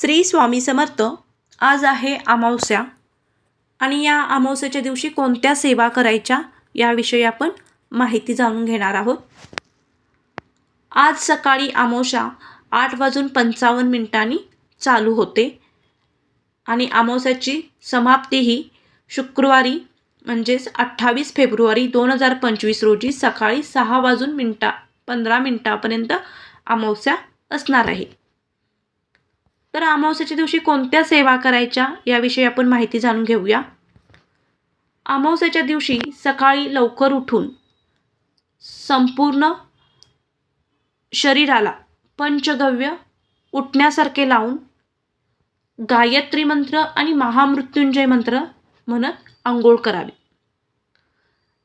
श्री स्वामी समर्थ आज आहे अमावस्या. आणि या अमावस्याच्या दिवशी कोणत्या सेवा करायच्या याविषयी आपण माहिती जाणून घेणार आहोत. आज सकाळी अमावस्या आठ वाजून पंचावन्न मिनिटांनी चालू होते. आणि अमावस्याची समाप्ती ही शुक्रवारी म्हणजेच अठ्ठावीस फेब्रुवारी दोन हजार पंचवीस रोजी सकाळी सहा वाजून मिनटा पंधरा मिनटापर्यंत अमावस्या असणार आहे. तर अमावस्याच्या दिवशी कोणत्या सेवा करायच्या याविषयी आपण माहिती जाणून घेऊया. अमावस्याच्या दिवशी सकाळी लवकर उठून संपूर्ण शरीराला पंचगव्य उठण्यासारखे लावून गायत्री मंत्र आणि महामृत्युंजय मंत्र म्हणत आंघोळ करावी.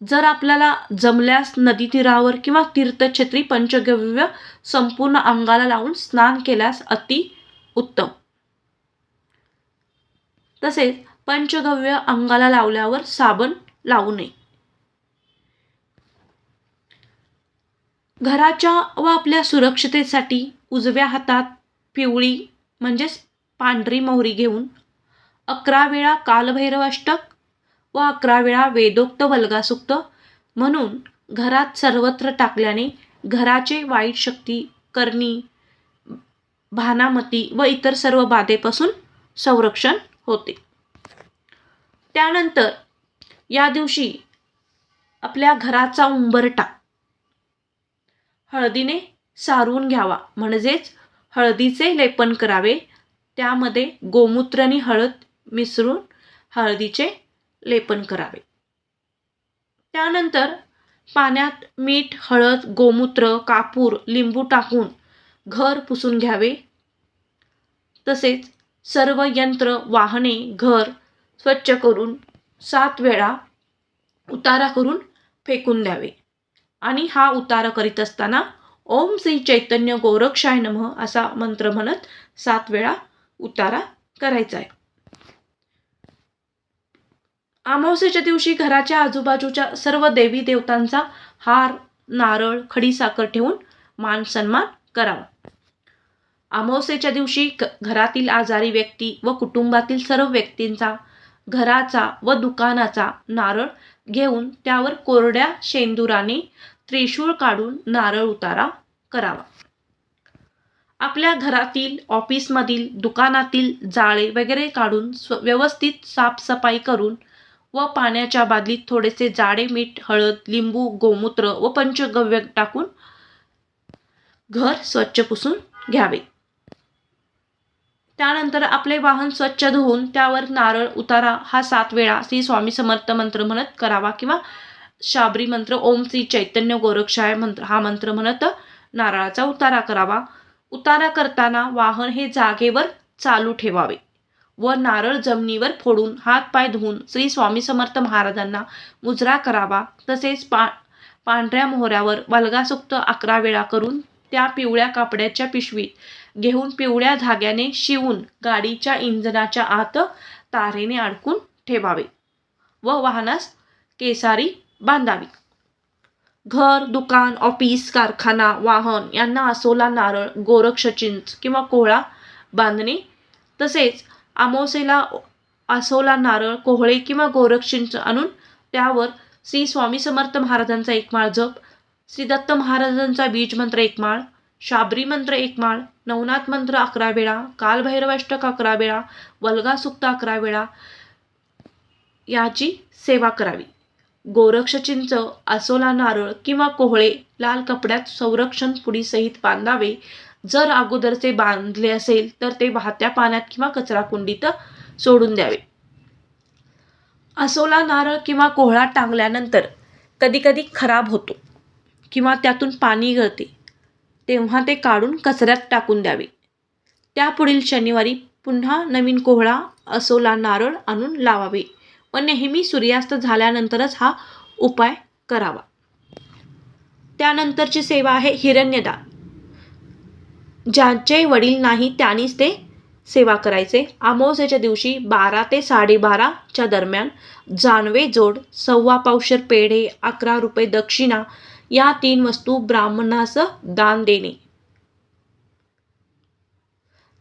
जर आपल्याला जमल्यास नदी तीरावर किंवा तीर्थक्षेत्री पंचगव्य संपूर्ण अंगाला लावून स्नान केल्यास अति उत्तम. तसेच पंचगव्य अंगाला लावल्यावर साबण लावू नये. घराच्या व आपल्या सुरक्षितेसाठी उजव्या हातात पिवळी म्हणजेच पांढरी मोहरी घेऊन अकरा वेळा कालभैरवाष्टक व अकरा वेळा वेदोक्त वल्गासुक्त म्हणून घरात सर्वत्र टाकल्याने घराचे वाईट शक्ती करणी भानामती व इतर सर्व बाधेपासून संरक्षण होते. त्यानंतर या दिवशी आपल्या घराचा उंबरटा हळदीने सारवून घ्यावा. म्हणजेच हळदीचे लेपन करावे. त्यामध्ये गोमूत्र आणि हळद मिसळून हळदीचे लेपन करावे. त्यानंतर पाण्यात मीठ हळद गोमूत्र कापूर लिंबू टाकून घर पुसून घ्यावे. तसेच सर्व यंत्र वाहने घर स्वच्छ करून सात वेळा उतारा करून फेकून द्यावे. आणि हा उतारा करीत असताना ओम श्री चैतन्य गोरक्षाय नमः असा मंत्र म्हणत सात वेळा उतारा करायचा आहे. अमावस्येच्या दिवशी घराच्या आजूबाजूच्या सर्व देवी देवतांचा हार नारळ खडीसाखर ठेवून मान सन्मान करावा. अमावस्येच्या दिवशी घरातील आजारी व्यक्ती व कुटुंबातील सर्व व्यक्तींचा घराचा व दुकानाचा नारळ घेऊन त्यावर कोरड्या शेंदुराने त्रिशूळ काढून नारळ उतारा करावा. आपल्या घरातील ऑफिसमधील दुकानातील जाळे वगैरे काढून स्व व्यवस्थित साफसफाई करून व पाण्याच्या बादलीत थोडेसे जाडे मीठ हळद लिंबू गोमूत्र व पंचगव्य टाकून घर स्वच्छ पुसून घ्यावे. त्यानंतर आपले वाहन स्वच्छ धुवून त्यावर नारळ उतारा. हा सात वेळा श्री स्वामी समर्थ मंत्र म्हणत करावा किंवा शाबरी मंत्र ओम श्री चैतन्य गोरक्षाय मंत्र हा मंत्र म्हणत नारळाचा उतारा करावा. उतारा करताना वाहन हे जागेवर चालू ठेवावे व नारळ जमिनीवर फोडून हात पाय धुवून श्री स्वामी समर्थ महाराजांना मुजरा करावा. तसेच पा पांढऱ्या मोहऱ्यावर वल्गासुक्त अकरा वेळा करून त्या पिवळ्या कापड्याच्या पिशवीत. घेऊन पिवळ्या धाग्याने शिवून गाडीच्या इंजनाच्या आत तारेने अडकून ठेवावे व वाहनास केसारी बांधावी. घर दुकान ऑफिस कारखाना वाहन यांना असोला नारळ गोरक्ष चिंच किंवा कोहळा बांधणे तसेच आमोसेला असोला नारळ कोहळे किंवा गोरक्षिंच आणून त्यावर श्री स्वामी समर्थ महाराजांचा एक माळ जप श्री दत्त महाराजांचा बीज मंत्र एक माळ शाबरी मंत्र एक माळ नवनाथ मंत्र अकरा वेळा कालभैरवाष्टक अकरा वेळा वल्गा सुक्त अकरा वेळा याची सेवा करावी. गोरक्ष चिंच आसोला नारळ किंवा कोहळे लाल कपड्यात संरक्षण पुडीसहित बांधावे. जर अगोदरचे बांधले असेल तर ते वाहत्या पाण्यात किंवा कचरा कुंडीत सोडून द्यावे. असोला नारळ किंवा कोहळा टांगल्यानंतर कधीकधी खराब होतो. किंवा त्यातून पाणी गळते तेव्हा ते काढून कचऱ्यात टाकून द्यावे. त्यापुढील शनिवारी पुन्हा नवीन कोहळा असोला नारळ आणून लावावे व नेहमी सूर्यास्त झाल्यानंतरच हा उपाय करावा. त्यानंतरची सेवा आहे हिरण्यदान ज्यांचे वडील नाही त्यांनीच ते सेवा करायचे. अमावस्येच्या दिवशी बारा ते साडेबाराच्या दरम्यान जानवे जोड सव्वा पावशर पेढे अकरा रुपये दक्षिणा या तीन वस्तू ब्राह्मणास दान देणे.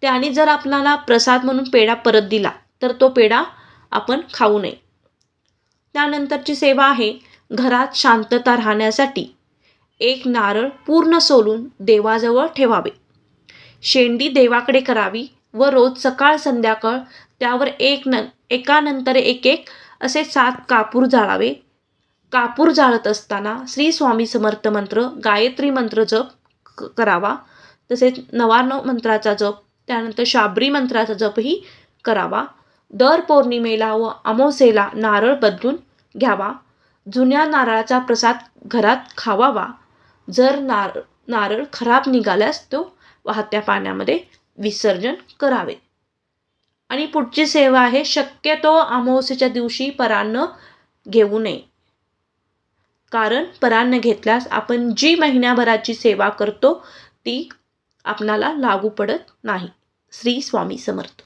त्याने जर आपल्याला प्रसाद म्हणून पेढा परत दिला तर तो पेढा आपण खाऊ नये. त्यानंतरची सेवा आहे घरात शांतता राहण्यासाठी एक नारळ पूर्ण सोलून देवाजवळ ठेवावे. शेंडी देवाकडे करावी व रोज सकाळ संध्याकाळ त्यावर एक न एकानंतर एक एक असे सात कापूर जाळावे. कापूर जाळत असताना श्री स्वामी समर्थ मंत्र गायत्री मंत्र जप क- करावा. तसेच नवार्णव मंत्राचा जप त्यानंतर शाबरी मंत्राचा जपही करावा. दर पौर्णिमेला व अमावस्येला नारळ बदलून घ्यावा. जुन्या नारळाचा प्रसाद घरात खावावा. जर नार नारळ खराब निघाल्यास तो वाहत्या पाण्यामध्ये विसर्जन करावे. आणि पुढची सेवा आहे शक्यतो अमावस्येच्या दिवशी परान्न घेऊ नये. कारण परान्न घेतल्यास आपण जी महिन्याभराची सेवा करतो ती आपणाला लागू पडत नाही. श्री स्वामी समर्थ.